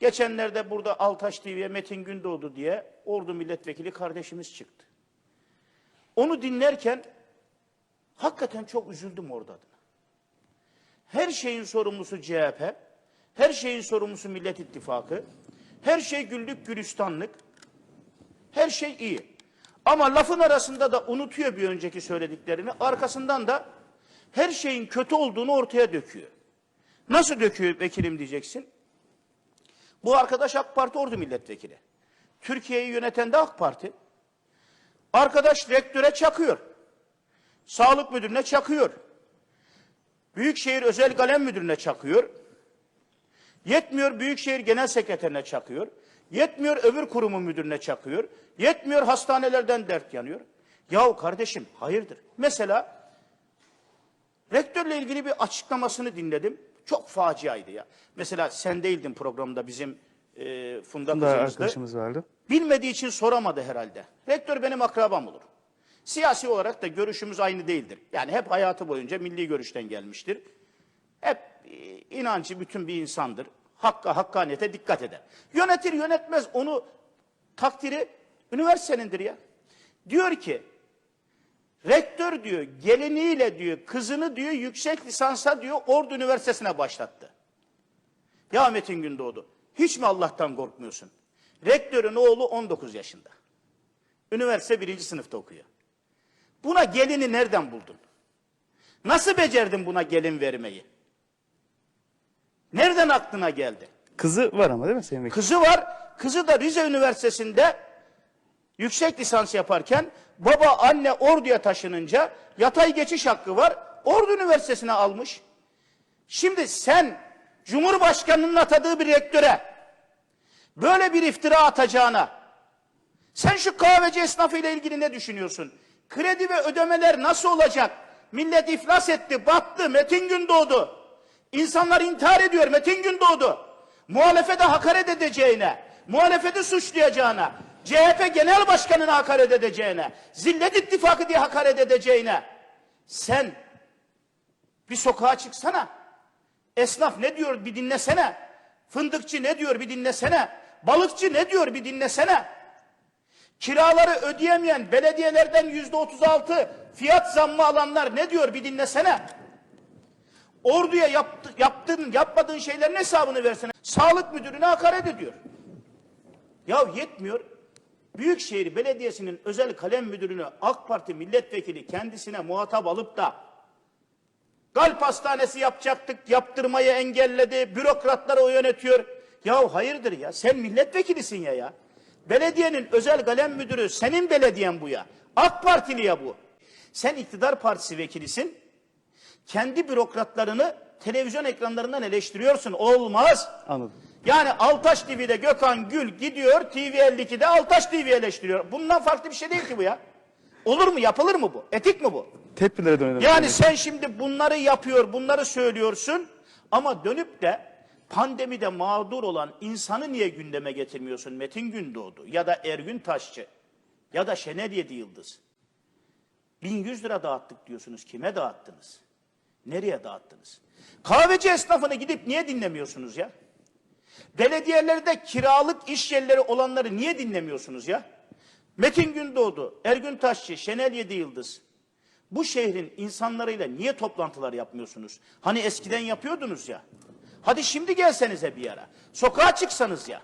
Geçenlerde burada Altaş TV'ye Metin Gündoğdu diye Ordu milletvekili kardeşimiz çıktı. Onu dinlerken hakikaten çok üzüldüm orada adına. Her şeyin sorumlusu CHP, her şeyin sorumlusu Millet İttifakı, her şey güllük gülistanlık, her şey iyi. Ama lafın arasında da unutuyor bir önceki söylediklerini, arkasından da her şeyin kötü olduğunu ortaya döküyor. Nasıl döküyor vekilim diyeceksin? Bu arkadaş AK Parti Ordu Milletvekili. Türkiye'yi yöneten de AK Parti. Arkadaş rektöre çakıyor. Sağlık müdürüne çakıyor. Büyükşehir Özel Kalem Müdürü'ne çakıyor. Yetmiyor Büyükşehir Genel Sekreterine çakıyor. Yetmiyor öbür kurumun müdürüne çakıyor. Yetmiyor hastanelerden dert yanıyor. Yahu kardeşim hayırdır? Mesela rektörle ilgili bir açıklamasını dinledim. Çok faciaydı ya. Mesela sen değildin programda bizim e, Funda kızımızdı. arkadaşımız vardı. Bilmediği için soramadı herhalde. Rektör benim akrabam olur. Siyasi olarak da görüşümüz aynı değildir. Yani hep hayatı boyunca milli görüşten gelmiştir. Hep e, inancı bütün bir insandır. Hakka, hakkaniyete dikkat eder. Yönetir yönetmez onu takdiri üniversitenindir ya. Diyor ki rektör diyor geliniyle diyor kızını diyor yüksek lisansa diyor Ordu Üniversitesi'ne başlattı. Ya Metin Gündoğdu hiç mi Allah'tan korkmuyorsun? Rektörün oğlu 19 yaşında. Üniversite birinci sınıfta okuyor. Buna gelini nereden buldun? Nasıl becerdin buna gelin vermeyi? Nereden aklına geldi? Kızı var ama değil mi Sayın Vekil? Kızı var. Kızı da Rize Üniversitesi'nde yüksek lisans yaparken baba anne Ordu'ya taşınınca yatay geçiş hakkı var. Ordu Üniversitesi'ne almış. Şimdi sen Cumhurbaşkanı'nın atadığı bir rektöre böyle bir iftira atacağına sen şu kahveci esnafı ile ilgili ne düşünüyorsun? Kredi ve ödemeler nasıl olacak? Millet iflas etti, battı, Metin Gündoğdu. İnsanlar intihar ediyor, Metin Gündoğdu. Muhalefete hakaret edeceğine, muhalefeti suçlayacağına, CHP Genel Başkanı'na hakaret edeceğine, Zillet İttifakı diye hakaret edeceğine, sen bir sokağa çıksana. Esnaf ne diyor bir dinlesene. Fındıkçı ne diyor bir dinlesene. Balıkçı ne diyor bir dinlesene. Kiraları ödeyemeyen belediyelerden yüzde otuz altı fiyat zammı alanlar ne diyor bir dinlesene. Orduya yaptı, yaptığın, yapmadığın şeylerin hesabını versene. Sağlık müdürüne hakaret ediyor. Ya yetmiyor. Büyükşehir Belediyesi'nin özel kalem müdürünü AK Parti milletvekili kendisine muhatap alıp da kalp hastanesi yapacaktık, yaptırmayı engelledi, bürokratlar o yönetiyor. Ya hayırdır ya, sen milletvekilisin ya ya. Belediyenin özel kalem müdürü senin belediyen bu ya. AK Partili ya bu. Sen iktidar partisi vekilisin. Kendi bürokratlarını televizyon ekranlarından eleştiriyorsun. Olmaz. Anladım. Yani Altaş TV'de Gökhan Gül gidiyor TV52'de Altaş TV eleştiriyor. Bundan farklı bir şey değil ki bu ya. Olur mu? Yapılır mı bu? Etik mi bu? Tepkilere dönelim. Yani sen şimdi bunları yapıyor, bunları söylüyorsun ama dönüp de pandemide mağdur olan insanı niye gündeme getirmiyorsun Metin Gündoğdu ya da Ergün Taşçı ya da Şener Yedi Yıldız? 1100 lira dağıttık diyorsunuz. Kime dağıttınız? Nereye dağıttınız? Kahveci esnafını gidip niye dinlemiyorsunuz ya? Belediyelerde kiralık iş yerleri olanları niye dinlemiyorsunuz ya? Metin Gündoğdu, Ergün Taşçı, Şenel Yedi Yıldız. Bu şehrin insanlarıyla niye toplantılar yapmıyorsunuz? Hani eskiden yapıyordunuz ya. Hadi şimdi gelsenize bir ara. Sokağa çıksanız ya.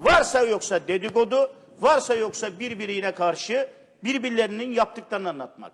Varsa yoksa dedikodu, varsa yoksa birbirine karşı birbirlerinin yaptıklarını anlatmak.